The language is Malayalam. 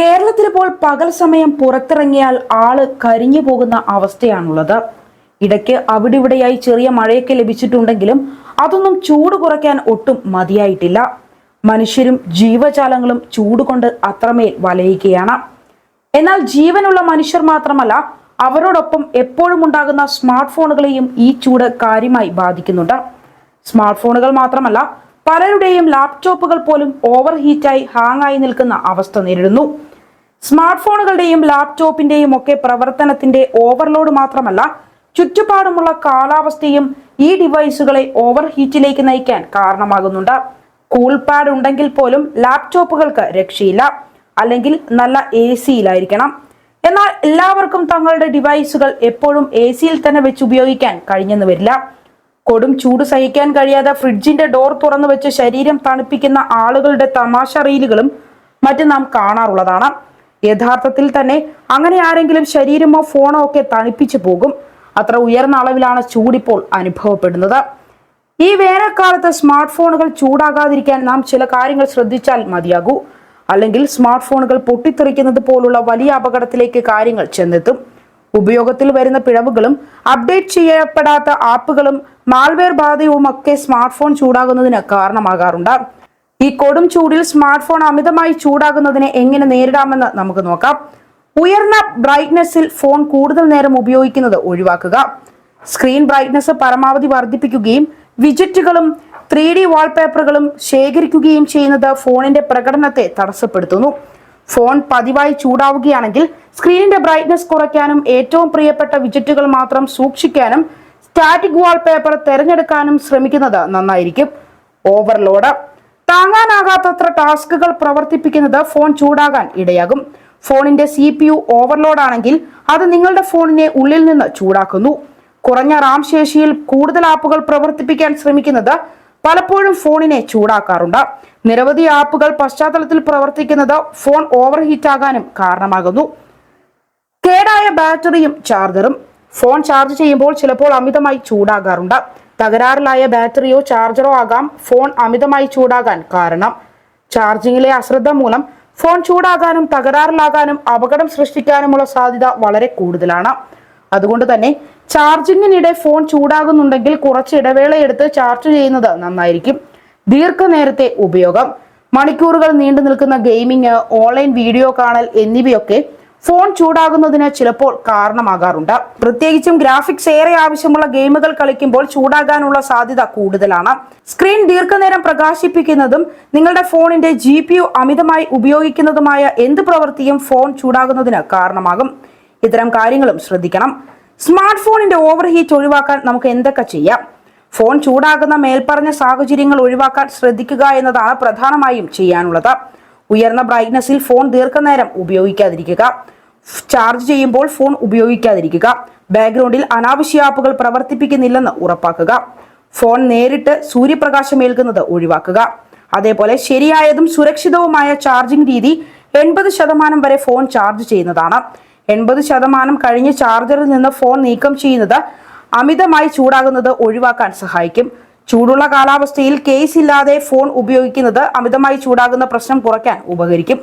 കേരളത്തിൽ ഇപ്പോൾ പകൽ സമയം പുറത്തിറങ്ങിയാൽ ആൾ കരിഞ്ഞു പോകുന്ന അവസ്ഥയാണുള്ളത്. ഇടയ്ക്ക് അവിടെ ഇവിടെയായി ചെറിയ മഴയൊക്കെ ലഭിച്ചിട്ടുണ്ടെങ്കിലും അതൊന്നും ചൂട് കുറയ്ക്കാൻ ഒട്ടും മതിയായിട്ടില്ല. മനുഷ്യരും ജീവജാലങ്ങളും ചൂട് കൊണ്ട് അത്രമേൽ വലയുകയാണ്. എന്നാൽ ജീവനുള്ള മനുഷ്യർ മാത്രമല്ല അവരോടൊപ്പം എപ്പോഴും ഉണ്ടാകുന്ന സ്മാർട്ട് ഫോണുകളെയും ഈ ചൂട് കാര്യമായി ബാധിക്കുന്നുണ്ട്. സ്മാർട്ട് ഫോണുകൾ മാത്രമല്ല പലരുടെയും ലാപ്ടോപ്പുകൾ പോലും ഓവർ ഹീറ്റായി ഹാങ്ങായി നിൽക്കുന്ന അവസ്ഥ നേരിടുന്നു. സ്മാർട്ട് ഫോണുകളുടെയും ലാപ്ടോപ്പിന്റെയും ഒക്കെ പ്രവർത്തനത്തിന്റെ ഓവർലോഡ് മാത്രമല്ല ചുറ്റുപാടുമുള്ള കാലാവസ്ഥയും ഈ ഡിവൈസുകളെ ഓവർ ഹീറ്റിലേക്ക് നയിക്കാൻ കാരണമാകുന്നുണ്ട്. കൂൾ പാഡ് ഉണ്ടെങ്കിൽ പോലും ലാപ്ടോപ്പുകൾക്ക് രക്ഷയില്ല. അല്ലെങ്കിൽ നല്ല എ സിയിലായിരിക്കണം. എന്നാൽ എല്ലാവർക്കും തങ്ങളുടെ ഡിവൈസുകൾ എപ്പോഴും എ സിയിൽ തന്നെ വെച്ച് ഉപയോഗിക്കാൻ കഴിഞ്ഞെന്ന് വരില്ല. കൊടും ചൂട് സഹിക്കാൻ കഴിയാതെ ഫ്രിഡ്ജിന്റെ ഡോർ തുറന്നു വെച്ച് ശരീരം തണുപ്പിക്കുന്ന ആളുകളുടെ തമാശ റീലുകളും മറ്റും നാം കാണാറുള്ളതാണ്. യഥാർത്ഥത്തിൽ തന്നെ അങ്ങനെ ആരെങ്കിലും ശരീരമോ ഫോണോ ഒക്കെ തണുപ്പിച്ചു പോകും. അത്ര ഉയർന്ന അളവിലാണ് ചൂടിപ്പോൾ അനുഭവപ്പെടുന്നത്. ഈ വേനൽക്കാലത്ത് സ്മാർട്ട് ഫോണുകൾ ചൂടാകാതിരിക്കാൻ നാം ചില കാര്യങ്ങൾ ശ്രദ്ധിച്ചാൽ മതിയാകൂ. അല്ലെങ്കിൽ സ്മാർട്ട് ഫോണുകൾ പൊട്ടിത്തെറിക്കുന്നത് പോലുള്ള വലിയ അപകടത്തിലേക്ക് കാര്യങ്ങൾ ചെന്നെത്തും. ഉപയോഗത്തിൽ വരുന്ന പിഴവുകളും അപ്ഡേറ്റ് ചെയ്യപ്പെടാത്ത ആപ്പുകളും മാൽവെയർ ബാധയുമൊക്കെ സ്മാർട്ട് ഫോൺ ചൂടാകുന്നതിന് കാരണമാകാറുണ്ട്. ഈ കൊടും ചൂടിൽ സ്മാർട്ട് ഫോൺ അമിതമായി ചൂടാകുന്നതിനെ എങ്ങനെ നേരിടാമെന്ന് നമുക്ക് നോക്കാം. ഉയർന്ന ബ്രൈറ്റ്നസ്സിൽ ഫോൺ കൂടുതൽ നേരം ഉപയോഗിക്കുന്നത് ഒഴിവാക്കുക. സ്ക്രീൻ ബ്രൈറ്റ്നസ് പരമാവധി വർദ്ധിപ്പിക്കുകയും വിജറ്റുകളും ത്രീ ഡി വാൾപേപ്പറുകളും ശേഖരിക്കുകയും ചെയ്യുന്നത് ഫോണിന്റെ പ്രകടനത്തെ തടസ്സപ്പെടുത്തുന്നു. ഫോൺ പതിവായി ചൂടാവുകയാണെങ്കിൽ സ്ക്രീനിന്റെ ബ്രൈറ്റ്നസ് കുറയ്ക്കാനും ഏറ്റവും പ്രിയപ്പെട്ട വിജറ്റുകൾ മാത്രം സൂക്ഷിക്കാനും സ്റ്റാറ്റിക് വാൾപേപ്പർ തിരഞ്ഞെടുക്കാനും ശ്രമിക്കുന്നത് നന്നായിരിക്കും. ഓവർലോഡ് താങ്ങാനാകാത്തത്ര ടാസ്കുകൾ പ്രവർത്തിപ്പിക്കുന്നത് ഫോൺ ചൂടാകാൻ ഇടയാകും. ഫോണിന്റെ സി പി യു ഓവർലോഡ് ആണെങ്കിൽ അത് നിങ്ങളുടെ ഫോണിനെ ഉള്ളിൽ നിന്ന് ചൂടാക്കുന്നു. കുറഞ്ഞ റാം ശേഷിയിൽ കൂടുതൽ ആപ്പുകൾ പ്രവർത്തിപ്പിക്കാൻ ശ്രമിക്കുന്നത് പലപ്പോഴും ഫോണിനെ ചൂടാക്കാറുണ്ട്. നിരവധി ആപ്പുകൾ പശ്ചാത്തലത്തിൽ പ്രവർത്തിക്കുന്നത് ഫോൺ ഓവർ ഹീറ്റ് ആകാനും കാരണമാകുന്നു. കേടായ ബാറ്ററിയും ചാർജറും. ഫോൺ ചാർജ് ചെയ്യുമ്പോൾ ചിലപ്പോൾ അമിതമായി ചൂടാകാറുണ്ട്. തകരാറിലായ ബാറ്ററിയോ ചാർജറോ ആകാം. ഫോൺ അമിതമായി ചൂടാകാൻ കാരണം. ചാർജിങ്ങിലെ അശ്രദ്ധ മൂലം ഫോൺ ചൂടാകാനും തകരാറിലാകാനും അപകടം സൃഷ്ടിക്കാനുമുള്ള സാധ്യത വളരെ കൂടുതലാണ്. അതുകൊണ്ട് തന്നെ ചാർജിങ്ങിനിടെ ഫോൺ ചൂടാകുന്നുണ്ടെങ്കിൽ കുറച്ച് ഇടവേളയെടുത്ത് ചാർജ് ചെയ്യുന്നത് നന്നായിരിക്കും. ദീർഘനേരത്തെ ഉപയോഗം. മണിക്കൂറുകൾ നീണ്ടു നിൽക്കുന്ന ഗെയിമിംഗ് ഓൺലൈൻ വീഡിയോ കാണൽ എന്നിവയൊക്കെ ഫോൺ ചൂടാകുന്നതിന് ചിലപ്പോൾ കാരണമാകാറുണ്ട്. പ്രത്യേകിച്ചും ഗ്രാഫിക്സ് ഏറെ ആവശ്യമുള്ള ഗെയിമുകൾ കളിക്കുമ്പോൾ ചൂടാകാനുള്ള സാധ്യത കൂടുതലാണ്. സ്ക്രീൻ ദീർഘനേരം പ്രകാശിപ്പിക്കുന്നതും നിങ്ങളുടെ ഫോണിന്റെ ജി അമിതമായി ഉപയോഗിക്കുന്നതുമായ എന്ത് പ്രവൃത്തിയും ഫോൺ ചൂടാകുന്നതിന് കാരണമാകും. ഇത്തരം കാര്യങ്ങളും ശ്രദ്ധിക്കണം. സ്മാർട്ട് ഫോണിന്റെ ഓവർ ഹീറ്റ് ഒഴിവാക്കാൻ നമുക്ക് എന്തൊക്കെ ചെയ്യാം? ഫോൺ ചൂടാകുന്ന മേൽപ്പറഞ്ഞ സാഹചര്യങ്ങൾ ഒഴിവാക്കാൻ ശ്രദ്ധിക്കുക എന്നതാണ് പ്രധാനമായും ചെയ്യാനുള്ളത്. ഉയർന്ന ബ്രൈറ്റ്നസിൽ ഫോൺ ദീർഘനേരം ഉപയോഗിക്കാതിരിക്കുക. ചാർജ് ചെയ്യുമ്പോൾ ഫോൺ ഉപയോഗിക്കാതിരിക്കുക. ബാക്ക്ഗ്രൗണ്ടിൽ അനാവശ്യ ആപ്പുകൾ പ്രവർത്തിപ്പിക്കുന്നില്ലെന്ന് ഉറപ്പാക്കുക. ഫോൺ നേരിട്ട് സൂര്യപ്രകാശം ഏൽക്കുന്നത് ഒഴിവാക്കുക. അതേപോലെ ശരിയായതും സുരക്ഷിതവുമായ ചാർജിംഗ് രീതി എൺപത് ശതമാനം വരെ ഫോൺ ചാർജ് ചെയ്യുന്നതാണ്. എൺപത് ശതമാനം കഴിഞ്ഞ് ചാർജറിൽ നിന്ന് ഫോൺ നീക്കം ചെയ്യുന്നത് അമിതമായി ചൂടാകുന്നത് ഒഴിവാക്കാൻ സഹായിക്കും. ചൂടുള്ള കാലാവസ്ഥയിൽ കേസ് ഇല്ലാതെ ഫോൺ ഉപയോഗിക്കുന്നത് അമിതമായി ചൂടാകുന്ന പ്രശ്നം കുറയ്ക്കാൻ ഉപകരിക്കും.